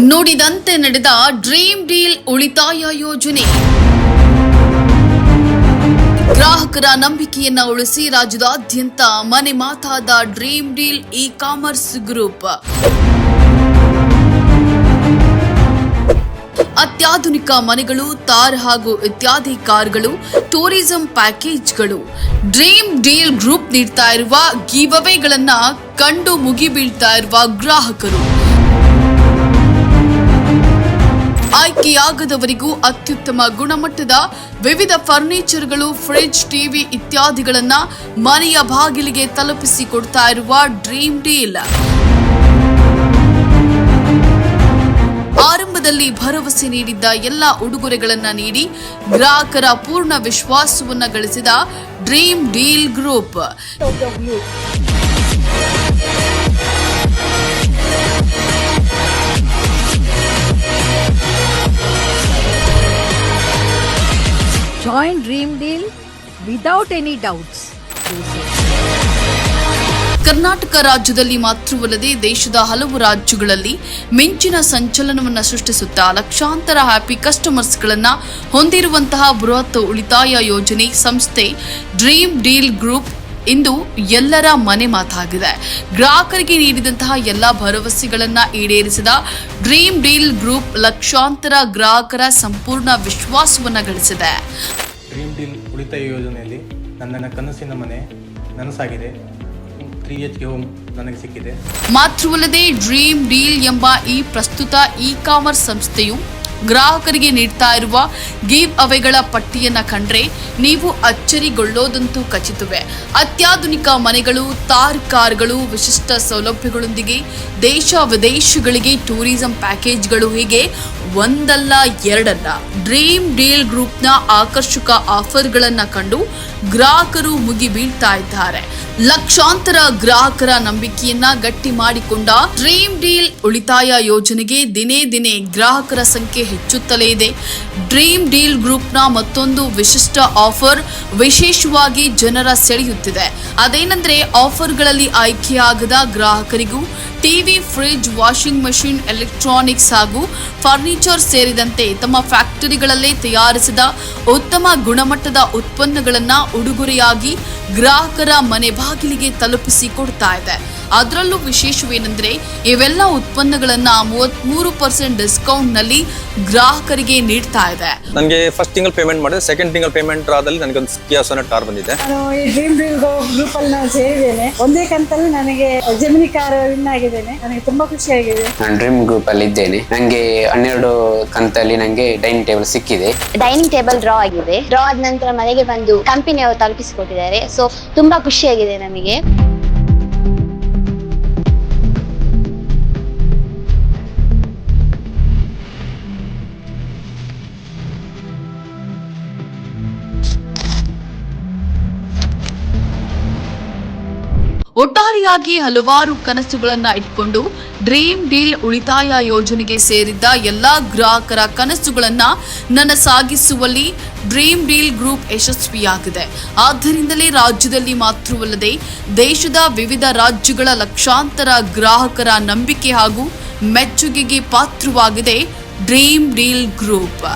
ನುಡಿದಂತೆ ನಡೆದ dream deal ಉಳಿತಾಯ ಯೋಜನೆ. ಗ್ರಾಹಕರ ನಂಬಿಕೆಯನ್ನ ಉಳಿಸಿ ರಾಜ್ಯದಾದ್ಯಂತ ಮನೆ ಮಾತಾದ Dream Deal e commerce group. ಅತ್ಯಾಧುನಿಕ ಮನೆಗಳು, ತಾರ್ ಹಾಗೂ ಇತ್ಯಾದಿ ಕಾರ್ಗಳು, ಟೂರಿಸಂ ಪ್ಯಾಕೇಜ್ಗಳು. ಡ್ರೀಮ್ ಡೀಲ್ ಗ್ರೂಪ್ ನೀಡ್ತಾ ಇರುವ ಗೀವವೇಗಳನ್ನ ಕಂಡು ಮುಗಿಬೀಳ್ತಾ ಇರುವ ಗ್ರಾಹಕರು. ಆಯ್ಕೆಯಾಗದವರಿಗೂ ಅತ್ಯುತ್ತಮ ಗುಣಮಟ್ಟದ ವಿವಿಧ ಫರ್ನಿಚರ್ಗಳು, ಫ್ರಿಡ್ಜ್, ಟಿವಿ ಇತ್ಯಾದಿಗಳನ್ನ ಮನೆಯ ಬಾಗಿಲಿಗೆ ತಲುಪಿಸಿ ಕೊಡ್ತಾ ಇರುವ ಡ್ರೀಮ್ ಡೀಲ್. ಆರಂಭದಲ್ಲಿ ಭರವಸೆ ನೀಡಿದ್ದ ಎಲ್ಲ ಉಡುಗೊರೆಗಳನ್ನ ನೀಡಿ ಗ್ರಾಹಕರ ಪೂರ್ಣ ವಿಶ್ವಾಸವನ್ನ ಗಳಿಸಿದ Dream Deal group. Join Dream Deal without any doubts. Karnataka ರಾಜ್ಯದಲ್ಲಿ ಮಾತ್ರವಲ್ಲದೆ ದೇಶದ ಹಲವು ರಾಜ್ಯಗಳಲ್ಲಿ ಮಿಂಚಿನ ಸಂಚಲನವನ್ನು ಸೃಷ್ಟಿಸುತ್ತಾ ಲಕ್ಷಾಂತರ ಹ್ಯಾಪಿ ಕಸ್ಟಮರ್ಸ್ಗಳನ್ನು ಹೊಂದಿರುವಂತಹ ಬೃಹತ್ ಉಳಿತಾಯ ಯೋಜನೆ ಸಂಸ್ಥೆ ಡ್ರೀಮ್ ಡೀಲ್ ಗ್ರೂಪ್ ಇಂದು ಎಲ್ಲರ ಮನೆ ಮಾತಾಗಿದೆ. ಗ್ರಾಹಕರಿಗೆ ನೀಡಿದಂತಹ ಎಲ್ಲ ಭರವಸೆಗಳನ್ನ ಈಡೇರಿಸಿದ ಡ್ರೀಮ್ ಡೀಲ್ ಗ್ರೂಪ್ ಲಕ್ಷಾಂತರ ಗ್ರಾಹಕರ ಸಂಪೂರ್ಣ ವಿಶ್ವಾಸವನ್ನ ಗಳಿಸಿದೆ. ಡ್ರೀಮ್ ಡೀಲ್ ಉಳಿತಾಯ ಯೋಜನೆಯಲ್ಲಿ ನನ್ನ ಕನಸಿನ ಮನೆ ನನಸಾಗಿದೆ. ಮಾತ್ರವಲ್ಲದೆ ಡ್ರೀಮ್ ಡೀಲ್ ಎಂಬ ಈ ಪ್ರಸ್ತುತ ಇ ಕಾಮರ್ಸ್ ಸಂಸ್ಥೆಯು ಗ್ರಾಹಕರಿಗೆ ನೀಡ್ತಾ ಇರುವ ಗಿವ್ ಅವೆಗಳ ಪಟ್ಟಿಯನ್ನ ಕಂಡ್ರೆ ನೀವು ಅಚ್ಚರಿಗೊಳ್ಳೋದಂತೂ ಖಚಿತವೇ. ಅತ್ಯಾಧುನಿಕ ಮನೆಗಳು, ತಾರ್ ಕಾರ್ಗಳು, ವಿಶಿಷ್ಟ ಸೌಲಭ್ಯಗಳೊಂದಿಗೆ ದೇಶ ವಿದೇಶಗಳಿಗೆ ಟೂರಿಸಂ ಪ್ಯಾಕೇಜ್ಗಳು ಹೀಗೆ? ಒಂದಲ್ಲ, ಎರಡಲ್ಲ. ಡ್ರೀಮ್ ಡೀಲ್ ಗ್ರೂಪ್ನ ಆಕರ್ಷಕ ಆಫರ್ಗಳನ್ನು ಕಂಡು ಗ್ರಾಹಕರು ಮುಗಿ ಬೀಳ್ತಾ ಇದ್ದಾರೆ. ಲಕ್ಷಾಂತರ ಗ್ರಾಹಕರ ನಂಬಿಕೆಯನ್ನ ಗಟ್ಟಿ ಮಾಡಿಕೊಂಡ ಡ್ರೀಮ್ ಡೀಲ್ ಉಳಿತಾಯ ಯೋಜನೆಗೆ ದಿನೇ ದಿನೇ ಗ್ರಾಹಕರ ಸಂಖ್ಯೆ ಹೆಚ್ಚುತ್ತಲೇ ಇದೆ. ಡ್ರೀಮ್ ಡೀಲ್ ಗ್ರೂಪ್ನ ಮತ್ತೊಂದು ವಿಶಿಷ್ಟ ಆಫರ್ ವಿಶೇಷವಾಗಿ ಜನರ ಸೆಳೆಯುತ್ತಿದೆ. ಅದೇನೆಂದರೆ ಆಫರ್ಗಳಲ್ಲಿ ಆಯ್ಕೆಯಾಗದ ಗ್ರಾಹಕರಿಗೂ TV, fridge, washing machine, electronics ಹಾಗೂ ಫರ್ನಿಚರ್ ಸೇರಿದಂತೆ ತಮ್ಮ ಫ್ಯಾಕ್ಟರಿಗಳಲ್ಲೇ ತಯಾರಿಸಿದ ಉತ್ತಮ ಗುಣಮಟ್ಟದ ಉತ್ಪನ್ನಗಳನ್ನು ಉಡುಗೊರೆಯಾಗಿ ಗ್ರಾಹಕರ ಮನೆ ಬಾಗಿಲಿಗೆ ತಲುಪಿಸಿ ಕೊಡ್ತಾ ಇದೆ. ಅದರಲ್ಲೂ ವಿಶೇಷವೇನೆಂದರೆ ಇವೆಲ್ಲ ಉತ್ಪನ್ನಗಳನ್ನು ಮೂವತ್ಮೂರು ಪರ್ಸೆಂಟ್ ಡಿಸ್ಕೌಂಟ್ನಲ್ಲಿ ಗ್ರಾಹಕರಿಗೆ ನೀಡ್ತಾ ಇದೆ. ನನಗೆ ಫಸ್ಟ್ ತಿಂಗಳು ಪೇಮೆಂಟ್ ಮಾಡಿದೆ ಸೆಕೆಂಡ್ ತಿಂಗಳು ಪೇಮೆಂಟ್ ಆದಲ್ಲಿ ನನಗೆ ಒಂದು ಕಿಯಾ ಸೊನೆಟ್ ಕಾರ್ ಬಂದಿದೆ. ನಾನು ಈ ಡ್ರೀಮ್ ಡ್ರೀಮ್ ಗ್ರೂಪ್ ಅಲ್ಲಿ ನಾನು ಸೇರಿದ್ದೇನೆ. ಒಂದೇ ಕಂತಲ್ಲಿ ನನಗೆ ಜಮಿನಿ ಕಾರ್ ವಿನ್ ಆಗಿದ್ದೇನೆ. ನನಗೆ ತುಂಬಾ ಖುಷಿಯಾಗಿದೆ ನಾನು ಡ್ರೀಮ್ ಗ್ರೂಪ್ ಅಲ್ಲಿ ಇದ್ದೇನೆ. ನನಗೆ ಹನ್ನೆರಡು ಕಂತಲ್ಲಿ ನನಗೆ ಡೈನಿಂಗ್ ಟೇಬಲ್ ಸಿಕ್ಕಿದೆ. ಡೈನಿಂಗ್ ಟೇಬಲ್ ಡ್ರಾ ಆಗಿದೆ. ಡ್ರಾ ಆದ ನಂತರ ಮನೆಗೆ ಬಂದು ಕಂಪನಿ ಅವರು ತಲುಪಿಸಿಕೊಟ್ಟಿದ್ದಾರೆ. ಸೊ ತುಂಬಾ ಖುಷಿಯಾಗಿದೆ ನಮಗೆ. ಒಟ್ಟಾರೆಯಾಗಿ ಹಲವಾರು ಕನಸುಗಳನ್ನ ಇಟ್ಕೊಂಡು ಡ್ರೀಮ್ ಡೀಲ್ ಉಳಿತಾಯ ಯೋಜನೆಗೆ ಸೇರಿದ್ದ ಎಲ್ಲಾ ಗ್ರಾಹಕರ ಕನಸುಗಳನ್ನ ನನಸಾಗಿಸುವಲ್ಲಿ ಡ್ರೀಮ್ ಡೀಲ್ ಗ್ರೂಪ್ ಯಶಸ್ವಿಯಾಗಿದೆ. ಆದ್ದರಿಂದಲೇ ರಾಜ್ಯದಲ್ಲಿ ಮಾತ್ರವಲ್ಲದೆ ದೇಶದ ವಿವಿಧ ರಾಜ್ಯಗಳ ಲಕ್ಷಾಂತರ ಗ್ರಾಹಕರ ನಂಬಿಕೆ ಹಾಗೂ ಮೆಚ್ಚುಗೆಗೆ ಪಾತ್ರವಾಗಿದೆ ಡ್ರೀಮ್ ಡೀಲ್ ಗ್ರೂಪ್.